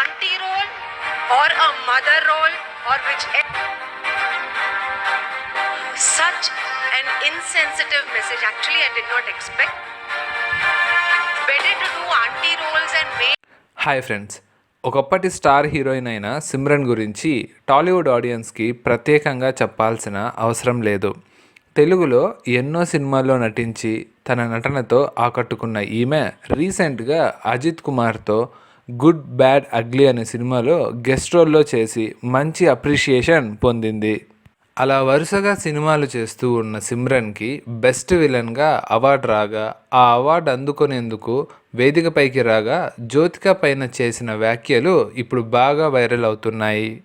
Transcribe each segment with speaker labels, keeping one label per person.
Speaker 1: Aunty role और a mother role or which such an insensitive message actually I did not expect better to do auntie roles and may
Speaker 2: hi friends ఒకప్పటి star heroine అయిన సిమ్రన్ గురించి టాలీవుడ్ ఆడియన్స్కి ప్రత్యేకంగా చెప్పాల్సిన అవసరం లేదు. తెలుగులో ఎన్నో సినిమాల్లో నటించి తన నటనతో ఆకట్టుకున్న ఈమె రీసెంట్గా అజిత్ కుమార్తో గుడ్ బ్యాడ్ అగ్లీ అనే సినిమాలో గెస్ట్ రోల్లో చేసి మంచి అప్రిషియేషన్ పొందింది. అలా వరుసగా సినిమాలు చేస్తూ ఉన్న సిమ్రన్కి బెస్ట్ విలన్గా అవార్డు రాగా ఆ అవార్డు అందుకునేందుకు వేదికపైకి రాగా జ్యోతిక పైన చేసిన వ్యాఖ్యలు ఇప్పుడు బాగా వైరల్ అవుతున్నాయి.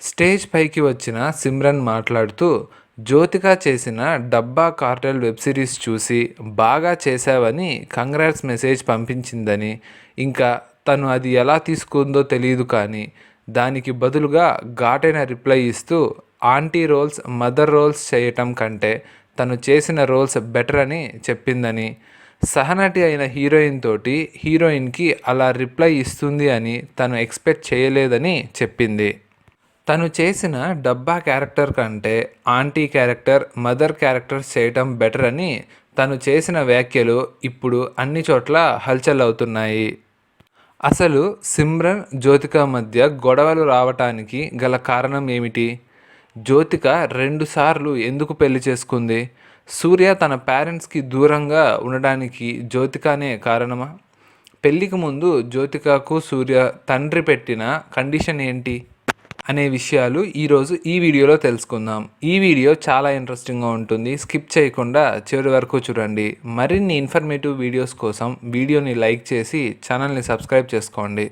Speaker 2: స్టేజ్ పైకి వచ్చిన సిమ్రన్ మాట్లాడుతూ జ్యోతిక చేసిన డబ్బా కార్టెల్ వెబ్ సిరీస్ చూసి బాగా చేశావని కంగ్రాట్స్ మెసేజ్ పంపించిందని ఇంకా తను అది ఎలా తీసుకుందో తెలియదు కానీ దానికి బదులుగా ఘాటైన రిప్లై ఇస్తూ ఆంటీ రోల్స్ మదర్ రోల్స్ చేయటం కంటే తను చేసిన రోల్స్ బెటర్ అని చెప్పిందని. సహనటి అయిన హీరోయిన్ తోటి హీరోయిన్కి అలా రిప్లై ఇస్తుంది అని తను ఎక్స్పెక్ట్ చేయలేదని చెప్పింది. తను చేసిన డబ్బా క్యారెక్టర్ కంటే ఆంటీ క్యారెక్టర్ మదర్ క్యారెక్టర్స్ చేయటం బెటర్ అని తను చేసిన వ్యాఖ్యలు ఇప్పుడు అన్ని చోట్ల హల్చల్ అవుతున్నాయి. అసలు సిమ్రన్ జ్యోతిక మధ్య గొడవలు రావటానికి గల కారణం ఏమిటి? జ్యోతిక రెండుసార్లు ఎందుకు పెళ్ళి చేసుకుంది? సూర్య తన పేరెంట్స్కి దూరంగా ఉండడానికి జ్యోతికనే కారణమా? పెళ్ళికి ముందు జ్యోతికకు సూర్య తండ్రి పెట్టిన కండిషన్ ఏంటి? అనే విషయాలు ఈరోజు ఈ వీడియోలో తెలుసుకుందాం. ఈ వీడియో చాలా ఇంట్రెస్టింగ్గా ఉంటుంది. స్కిప్ చేయకుండా చివరి వరకు చూడండి. మరిన్ని ఇన్ఫర్మేటివ్ వీడియోస్ కోసం వీడియోని లైక్ చేసి ఛానల్ని సబ్స్క్రైబ్ చేసుకోండి.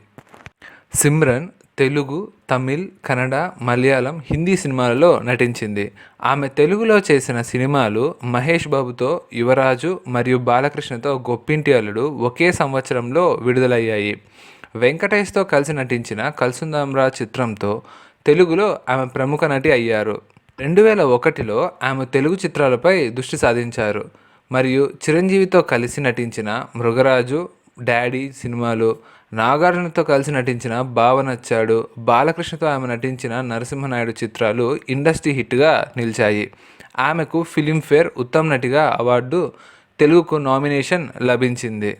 Speaker 2: సిమ్రన్ తెలుగు తమిళ్ కన్నడ మలయాళం హిందీ సినిమాలలో నటించింది. ఆమె తెలుగులో చేసిన సినిమాలు మహేష్ బాబుతో యువరాజు మరియు బాలకృష్ణతో గొప్పింటి అల్లుడు ఒకే సంవత్సరంలో విడుదలయ్యాయి. వెంకటేష్తో కలిసి నటించిన కల్సుందాంరా చిత్రంతో తెలుగులో ఆమె ప్రముఖ నటి అయ్యారు. రెండు వేల ఒకటిలో ఆమె తెలుగు చిత్రాలపై దృష్టి సాధించారు. మరియు చిరంజీవితో కలిసి నటించిన మృగరాజు డాడీ సినిమాలు నాగార్జునతో కలిసి నటించిన బావ నచ్చాడు బాలకృష్ణతో ఆమె నటించిన నరసింహనాయుడు చిత్రాలు ఇండస్ట్రీ హిట్గా నిలిచాయి. ఆమెకు ఫిలింఫేర్ ఉత్తమ నటిగా అవార్డు తెలుగుకు నామినేషన్ లభించింది.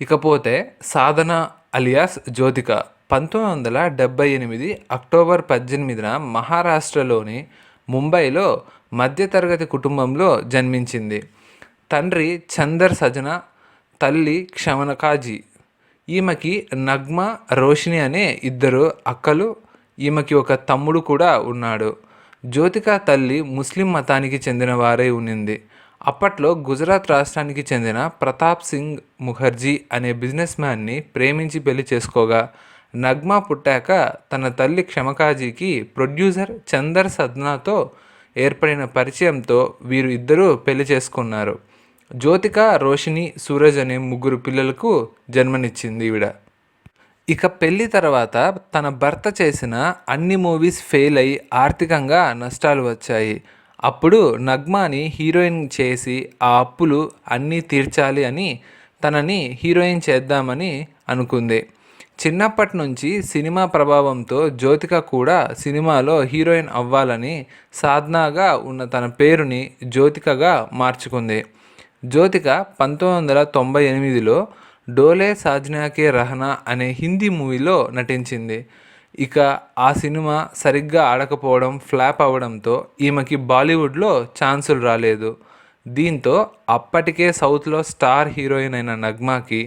Speaker 2: ఇకపోతే సాధన అలియాస్ జ్యోతిక పంతొమ్మిది వందల డెబ్బై ఎనిమిది అక్టోబర్ పద్దెనిమిదిన మహారాష్ట్రలోని ముంబైలో మధ్యతరగతి కుటుంబంలో జన్మించింది. తండ్రి చందర్ సజన తల్లి క్షమనకాజీ ఈమెకి నగ్మ రోషిని అనే ఇద్దరు అక్కలు ఈమెకి ఒక తమ్ముడు కూడా ఉన్నాడు. జ్యోతిక తల్లి ముస్లిం మతానికి చెందిన వారై ఉన్నింది అప్పట్లో గుజరాత్ రాష్ట్రానికి చెందిన ప్రతాప్ సింగ్ ముఖర్జీ అనే బిజినెస్ మ్యాన్ని ప్రేమించి పెళ్ళి చేసుకోగా. నగ్మా పుట్టాక తన తల్లి క్షమకాజీకి ప్రొడ్యూసర్ చందర్ సద్నాతో ఏర్పడిన పరిచయంతో వీరు ఇద్దరూ పెళ్ళి చేసుకున్నారు. జ్యోతిక రోషిని సూరజ్ అనే ముగ్గురు పిల్లలకు జన్మనిచ్చింది ఈవిడ. ఇక పెళ్ళి తర్వాత తన భర్త చేసిన అన్ని మూవీస్ ఫెయిల్ అయి ఆర్థికంగా నష్టాలు వచ్చాయి. అప్పుడు నగ్మాని హీరోయిన్ చేసి ఆ అప్పులు అన్నీ తీర్చాలి అని తనని హీరోయిన్ చేద్దామని అనుకుంది. చిన్నప్పటి నుంచి సినిమా ప్రభావంతో జ్యోతిక కూడా సినిమాలో హీరోయిన్ అవ్వాలని సాధనాగా ఉన్న తన పేరుని జ్యోతికగా మార్చుకుంది. జ్యోతిక పంతొమ్మిది వందల తొంభై ఎనిమిదిలో డోలే సాజ్నాకే రహనా అనే హిందీ మూవీలో నటించింది. ఇక ఆ సినిమా సరిగ్గా ఆడకపోవడం ఫ్లాప్ అవ్వడంతో ఈమెకి బాలీవుడ్లో ఛాన్సులు రాలేదు. దీంతో అప్పటికే సౌత్లో స్టార్ హీరోయిన్ అయిన నగ్మాకి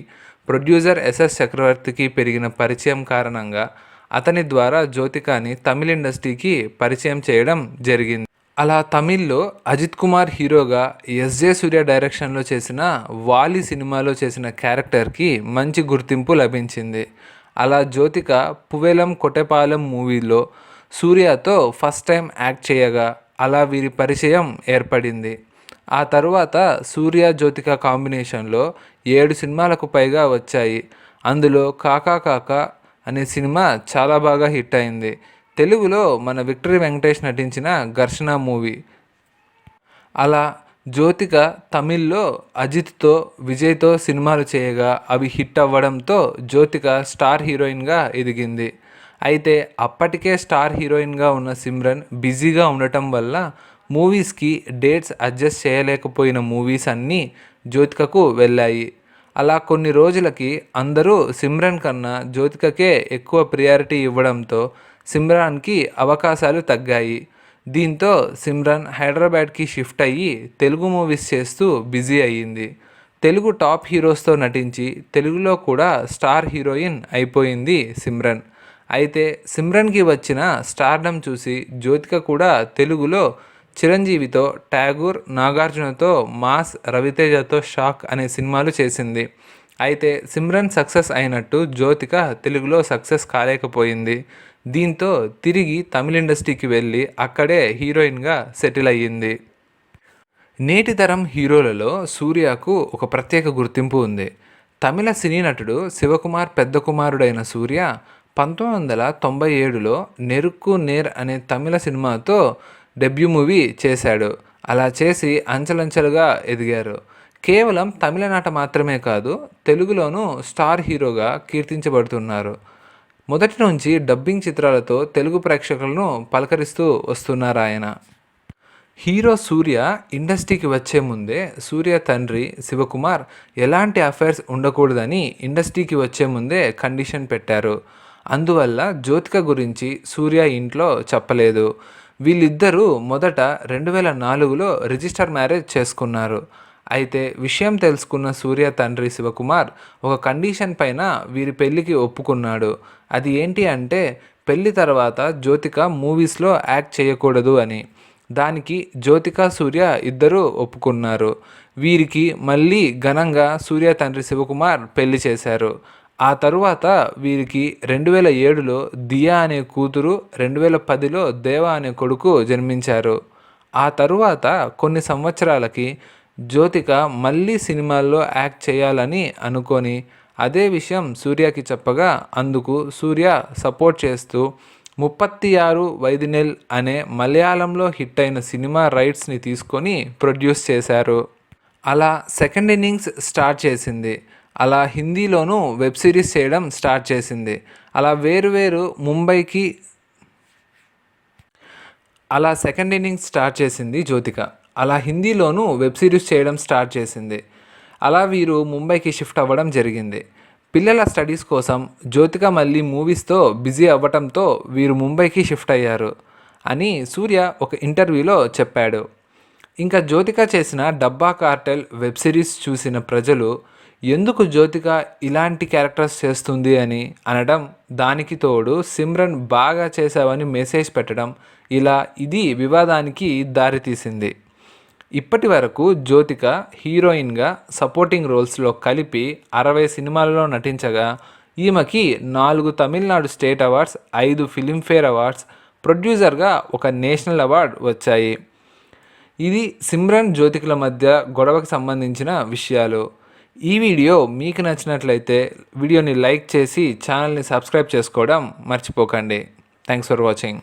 Speaker 2: ప్రొడ్యూసర్ ఎస్ఎస్ చక్రవర్తికి పెరిగిన పరిచయం కారణంగా అతని ద్వారా జ్యోతికాని తమిళ ఇండస్ట్రీకి పరిచయం చేయడం జరిగింది. అలా తమిళ్ళో అజిత్ కుమార్ హీరోగా ఎస్జే సూర్య డైరెక్షన్లో చేసిన వాలి సినిమాలో చేసిన క్యారెక్టర్కి మంచి గుర్తింపు లభించింది. అలా జ్యోతిక పువేలం కొట్టెపాలెం మూవీలో సూర్యతో ఫస్ట్ టైం యాక్ట్ చేయగా అలా వీరి పరిచయం ఏర్పడింది. ఆ తరువాత సూర్య జ్యోతిక కాంబినేషన్లో ఏడు సినిమాలకు పైగా వచ్చాయి. అందులో కాకా కాకా అనే సినిమా చాలా బాగా హిట్ అయింది. తెలుగులో మన విక్టరీ వెంకటేష్ నటించిన ఘర్షణ మూవీ. అలా జ్యోతిక తమిళ్ళో అజిత్తో విజయ్తో సినిమాలు చేయగా అవి హిట్ అవ్వడంతో జ్యోతిక స్టార్ హీరోయిన్గా ఎదిగింది. అయితే అప్పటికే స్టార్ హీరోయిన్గా ఉన్న సిమ్రన్ బిజీగా ఉండటం వల్ల మూవీస్కి డేట్స్ అడ్జస్ట్ చేయలేకపోయిన మూవీస్ అన్నీ జ్యోతికకు వెళ్ళాయి. అలా కొన్ని రోజులకి అందరూ సిమ్రన్ కన్నా జ్యోతికకే ఎక్కువ ప్రియారిటీ ఇవ్వడంతో సిమ్రాన్కి అవకాశాలు తగ్గాయి. దీంతో సిమ్రన్ హైదరాబాద్కి షిఫ్ట్ అయ్యి తెలుగు మూవీస్ చేస్తూ బిజీ అయ్యింది. తెలుగు టాప్ హీరోస్తో నటించి తెలుగులో కూడా స్టార్ హీరోయిన్ అయిపోయింది సిమ్రన్. అయితే సిమ్రన్కి వచ్చిన స్టార్డమ్ చూసి జ్యోతిక కూడా తెలుగులో చిరంజీవితో ట్యాగూర్ నాగార్జునతో మాస్ రవితేజతో షాక్ అనే సినిమాలు చేసింది. అయితే సిమ్రన్ సక్సెస్ అయినట్టు జ్యోతిక తెలుగులో సక్సెస్ కాలేకపోయింది. దీంతో తిరిగి తమిళ ఇండస్ట్రీకి వెళ్ళి అక్కడే హీరోయిన్గా సెటిల్ అయ్యింది. నేటి తరం హీరోలలో సూర్యకు ఒక ప్రత్యేక గుర్తింపు ఉంది. తమిళ సినీ నటుడు శివకుమార్ పెద్ద కుమారుడైన సూర్య పంతొమ్మిది వందల తొంభై ఏడులో నెరుక్కు నేర్ అనే తమిళ సినిమాతో డెబ్యూ మూవీ చేశాడు. అలా చేసి అంచెలంచెలుగా ఎదిగారు. కేవలం తమిళనాట మాత్రమే కాదు తెలుగులోనూ స్టార్ హీరోగా కీర్తించబడుతున్నారు. మొదటి నుంచి డబ్బింగ్ చిత్రాలతో తెలుగు ప్రేక్షకులను పలకరిస్తూ వస్తున్నారు ఆయన హీరో సూర్య ఇండస్ట్రీకి వచ్చే ముందే సూర్య తండ్రి శివకుమార్ ఎలాంటి అఫైర్స్ ఉండకూడదని ఇండస్ట్రీకి వచ్చే ముందే కండిషన్ పెట్టారు. అందువల్ల జ్యోతిక గురించి సూర్య ఇంట్లో చెప్పలేదు. వీళ్ళిద్దరూ మొదట రెండు వేల నాలుగులో రిజిస్టర్ మ్యారేజ్ చేసుకున్నారు. అయితే విషయం తెలుసుకున్న సూర్య తండ్రి శివకుమార్ ఒక కండిషన్ పైన వీరి పెళ్ళికి ఒప్పుకున్నాడు. అది ఏంటి అంటే పెళ్ళి తర్వాత జ్యోతిక మూవీస్లో యాక్ట్ చేయకూడదు అని. దానికి జ్యోతిక సూర్య ఇద్దరూ ఒప్పుకున్నారు. వీరికి మళ్ళీ ఘనంగా సూర్య తండ్రి శివకుమార్ పెళ్ళి చేశారు. ఆ తరువాత వీరికి రెండు వేల ఏడులో దియా అనే కూతురు రెండు వేల పదిలో దేవా అనే కొడుకు జన్మించారు. ఆ తరువాత కొన్ని సంవత్సరాలకి జ్యోతిక మళ్ళీ సినిమాల్లో యాక్ట్ చేయాలని అనుకొని అదే విషయం సూర్యకి చెప్పగా అందుకు సూర్య సపోర్ట్ చేస్తూ ముప్పత్తి ఆరు వైదినెల్ అనే మలయాళంలో హిట్ అయిన సినిమా రైట్స్ని తీసుకొని ప్రొడ్యూస్ చేశారు. అలా సెకండ్ ఇన్నింగ్స్ స్టార్ట్ చేసింది. అలా హిందీలోనూ వెబ్ సిరీస్ చేయడం స్టార్ట్ చేసింది. అలా వేరువేరు ముంబైకి అలా సెకండ్ ఇన్నింగ్స్ స్టార్ట్ చేసింది జ్యోతిక. అలా హిందీలోనూ వెబ్ సిరీస్ చేయడం స్టార్ట్ చేసింది. అలా వీరు ముంబైకి షిఫ్ట్ అవ్వడం జరిగింది. పిల్లల స్టడీస్ కోసం జ్యోతిక మళ్ళీ మూవీస్తో బిజీ అవ్వటంతో వీరు ముంబైకి షిఫ్ట్ అయ్యారు అని సూర్య ఒక ఇంటర్వ్యూలో చెప్పాడు. ఇంకా జ్యోతిక చేసిన డబ్బా కార్టెల్ వెబ్ సిరీస్ చూసిన ప్రజలు ఎందుకు జ్యోతిక ఇలాంటి క్యారెక్టర్స్ చేస్తుంది అని అనడం దానికి తోడు సిమ్రన్ బాగా చేశావని మెసేజ్ పెట్టడం ఇలా ఇది వివాదానికి దారితీసింది. ఇప్పటి వరకు జ్యోతిక హీరోయిన్గా సపోర్టింగ్ రోల్స్లో కలిపి అరవై సినిమాలలో నటించగా ఈమెకి నాలుగు తమిళనాడు స్టేట్ అవార్డ్స్ ఐదు ఫిలింఫేర్ అవార్డ్స్ ప్రొడ్యూసర్గా ఒక నేషనల్ అవార్డ్ వచ్చాయి. ఇది సిమ్రన్ జ్యోతికుల మధ్య గొడవకు సంబంధించిన విషయాలు. ఈ వీడియో మీకు నచ్చినట్లయితే వీడియోని లైక్ చేసి ఛానల్ని సబ్స్క్రైబ్ చేసుకోవడం మర్చిపోకండి. Thanks for watching